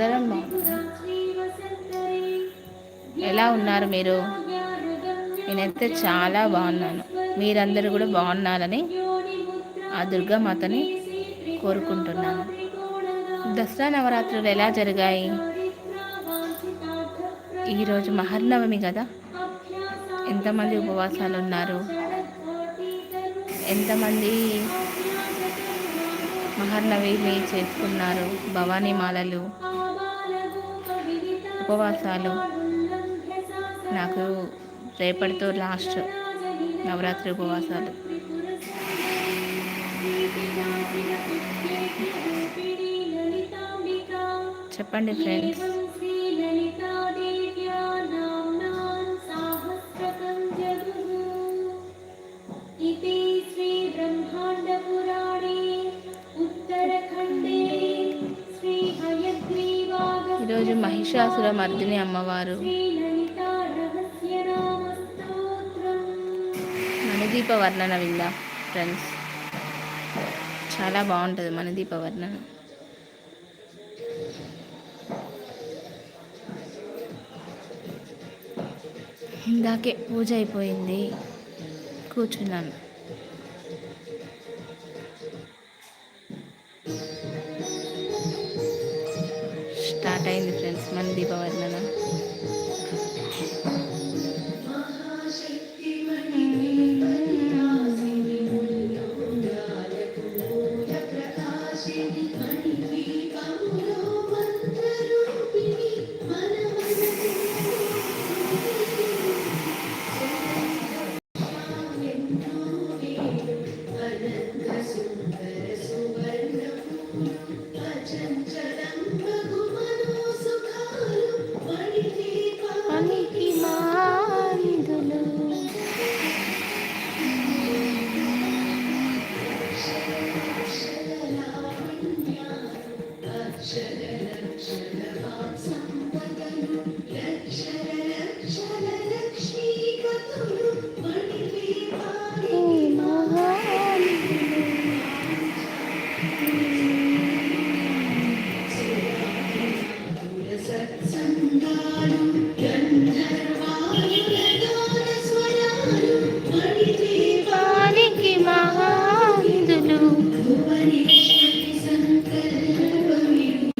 అందరం బాగున్నాం. ఎలా ఉన్నారు మీరు? నేనైతే చాలా బాగున్నాను. మీరందరూ కూడా బాగున్నారని ఆ దుర్గామాతని కోరుకుంటున్నాను. దసరా నవరాత్రులు ఎలా జరిగాయి? ఈరోజు మహర్నవమి కదా. ఎంతమంది ఉపవాసాలు ఉన్నారు? ఎంతమంది మహర్నవిని చేసుకున్నారు? భవానీ మాలలు ఉపవాసాలు. నాకు రేపటితో లాస్ట్ నవరాత్రి ఉపవాసాలు. చెప్పండి ఫ్రెండ్స్ ఈరోజు మహిషాసుర మర్దిని అమ్మవారు. మణిదీప వర్ణన విందా ఫ్రెండ్స్? చాలా బాగుంటుంది మణిదీప వర్ణన ఇందాకే పూజ అయిపోయింది. కూర్చున్నాను. అయింది ఫ్రెండ్స్ మన దీపవర్ణన పనికి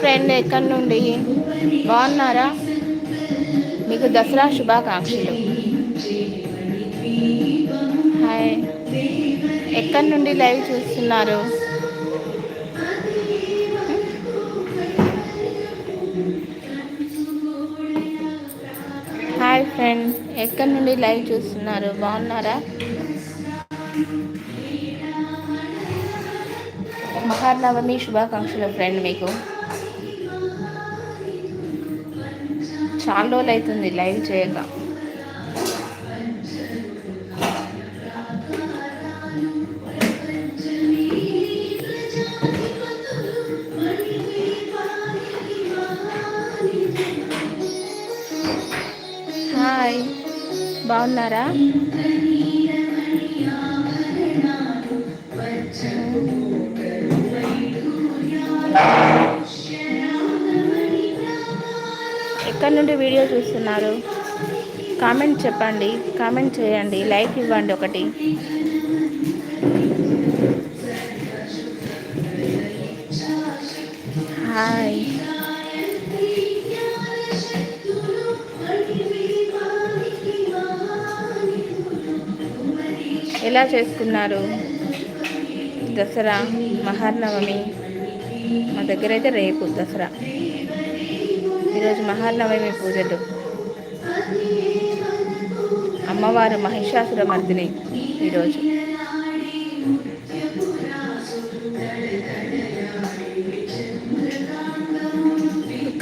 ఫ్రెండ్ ఎక్కడి నుండి? బాగున్నారా? మీకు దసరా శుభాకాంక్షలు. హాయ్ ఎక్కడి నుండి లైవ్ చూస్తున్నారు? హాయ్ ఫ్రెండ్ ఎక్కడి నుండి లైవ్ చూస్తున్నారు? బాగున్నారా? మహానవమి శుభాకాంక్షలు ఫ్రెండ్ మీకు. చాలా రోజులు అవుతుంది లైవ్ చేయక. హాయ్ బాగున్నారా? వీడియో చూస్తున్నారు. కామెంట్ చెప్పండి కామెంట్ చేయండి లైక్ ఇవ్వండి ఒకటి. హాయ్. ఎలా చేసుకున్నారు? దసరా మహానవమి. మా దగ్గర అయితే రేపు దసరా. ఈరోజు మహానవమి పూజలు. అమ్మవారు మహిషాసుర మర్దిని ఈరోజు.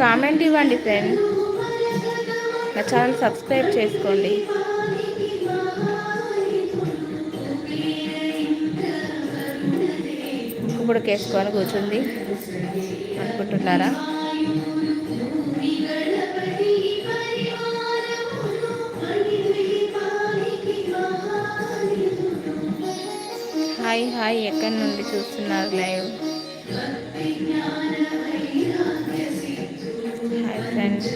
కామెంట్ ఇవ్వండి ఫ్రెండ్. నా ఛానల్ సబ్స్క్రైబ్ చేసుకోండి. ఇప్పుడు కేసుకొని కూర్చుంది. అనుకుంటున్నారా? హాయ్ హాయ్ ఎక్కడి నుండి చూస్తున్నారు లైవ్? Hi friends.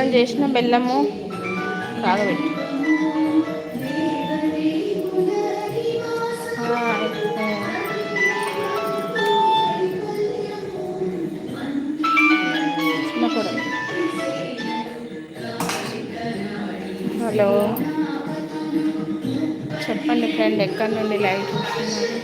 మనం చేసిన బెల్లము కాగబెట్టి. హలో. చెప్పండి ఫ్రెండ్ ఎక్కడి నుండి లైవ్ చూస్తున్నారు?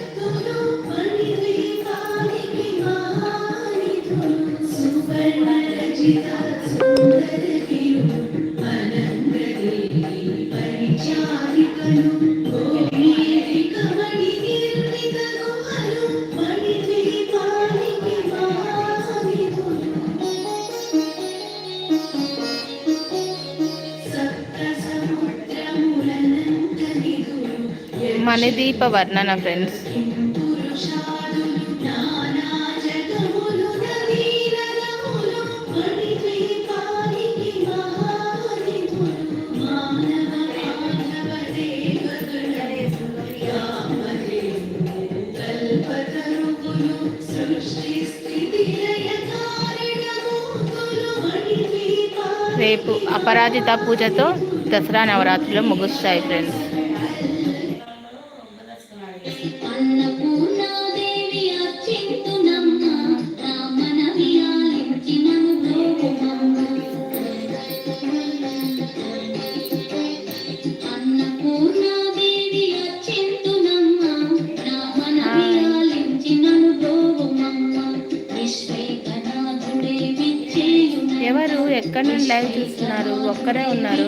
వర్ణన ఫ్రెండ్స్ రేపు అపరాజిత పూజతో దసరా నవరాత్రులు ముగుస్తాయి ఫ్రెండ్స్ ఎక్కడి నుండి లైవ్ చూస్తున్నారు? ఒక్కరే ఉన్నారు.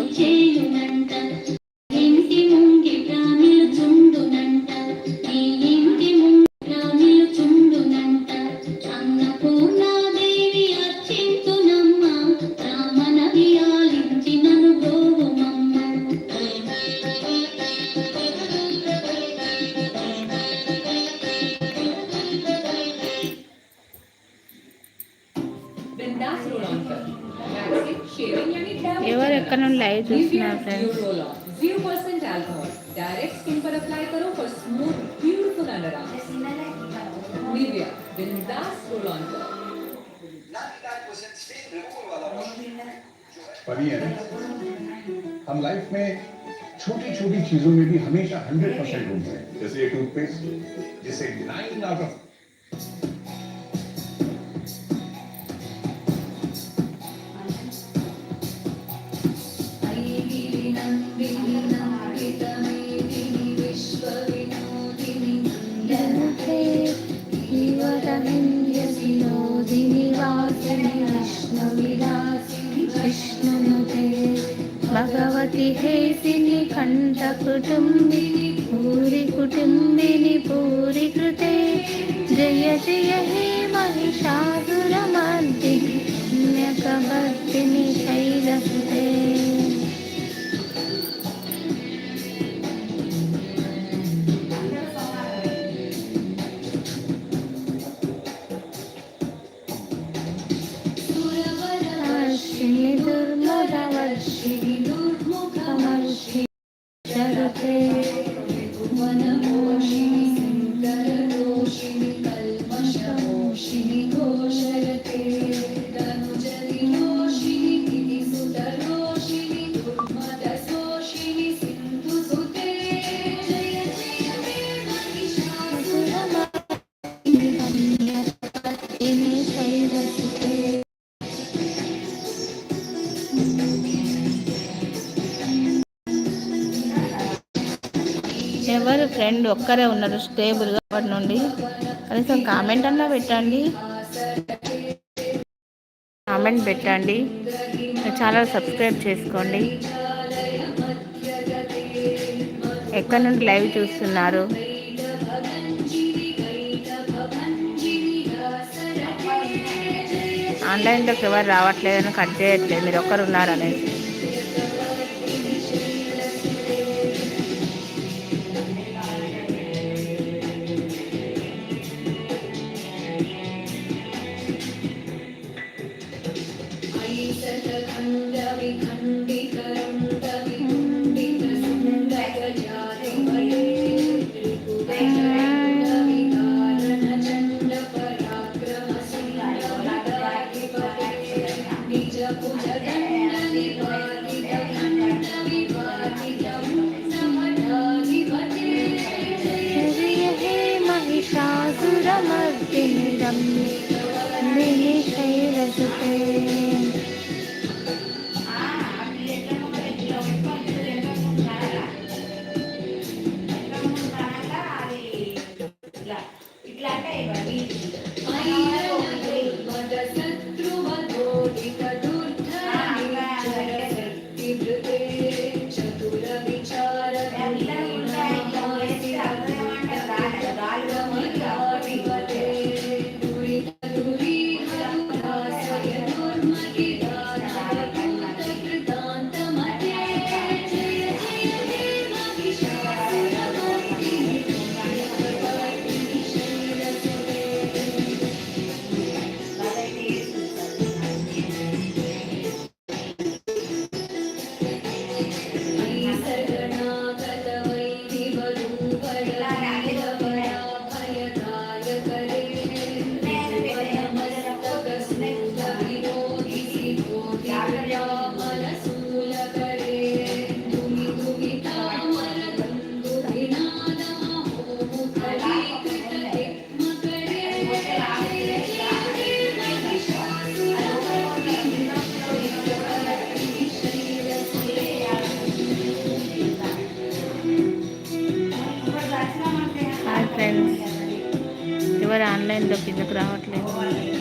फनी है ना। हम लाइफ में छोटी छोटी चीज़ों में भी हमेशा हंड्रेड परसेंट ढूंढते हैं। जैसे ये टूथपेस्ट जिसे नाइन आउट ऑफ़ భగవతి హేసిని కంఠ కుటుంబిని పూరి కుటుంబిని పూరి కృతే జయ జయ హే ఫ్రెండ్ ఒక్కరే ఉన్నారు స్టేబుల్గా అప్పటి నుండి. కనీసం కామెంట్ అన్నా పెట్టండి. కామెంట్ పెట్టండి. ఛానల్ సబ్స్క్రైబ్ చేసుకోండి. ఎక్కడి నుండి లైవ్ చూస్తున్నారు? ఆన్లైన్లోకి ఎవరు రావట్లేదని కట్ చేయట్లేదు. మీరు ఒక్కరు ఉన్నారనేసి. ఆన్లైన్ ఎవరు ఆన్లైన్లో కిందకు రావట్లేదు.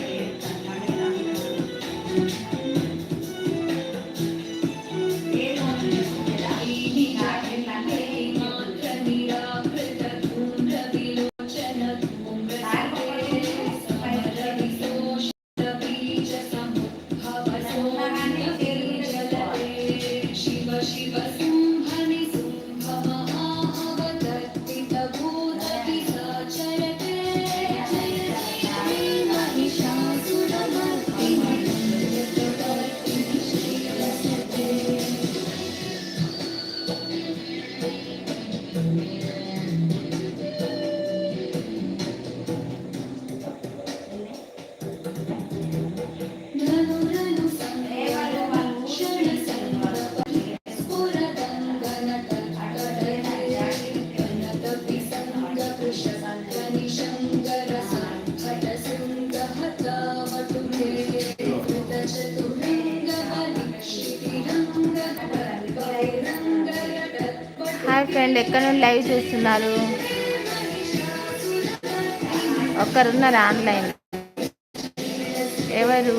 ఫ్రెండ్ ఎక్కడ నుండి లైవ్ చూస్తున్నారు? ఒక్కరున్నారు ఆన్లైన్? ఎవరు?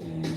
and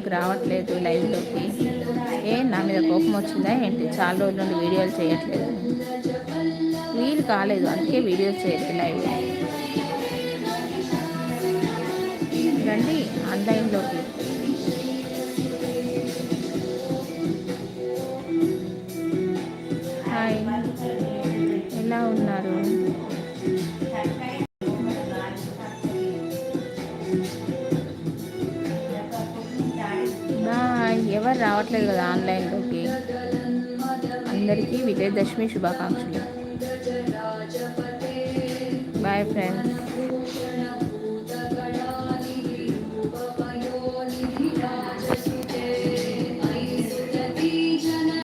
వీడియోకి రావట్లేదు లైవ్లోకి. ఏ నా మీద కోపం వచ్చిందా ఏంటి? చాలా రోజుల నుండి వీడియోలు చేయట్లేదు. వీలు కాలేదు అందుకే వీడియోస్ చేయట్లేదు లైవ్ రండి ఆన్లైన్లోకి. రావట్లేదు కదా ఆన్లైన్లోకి అందరికీ విజయదశమి శుభాకాంక్షలు. Bye friends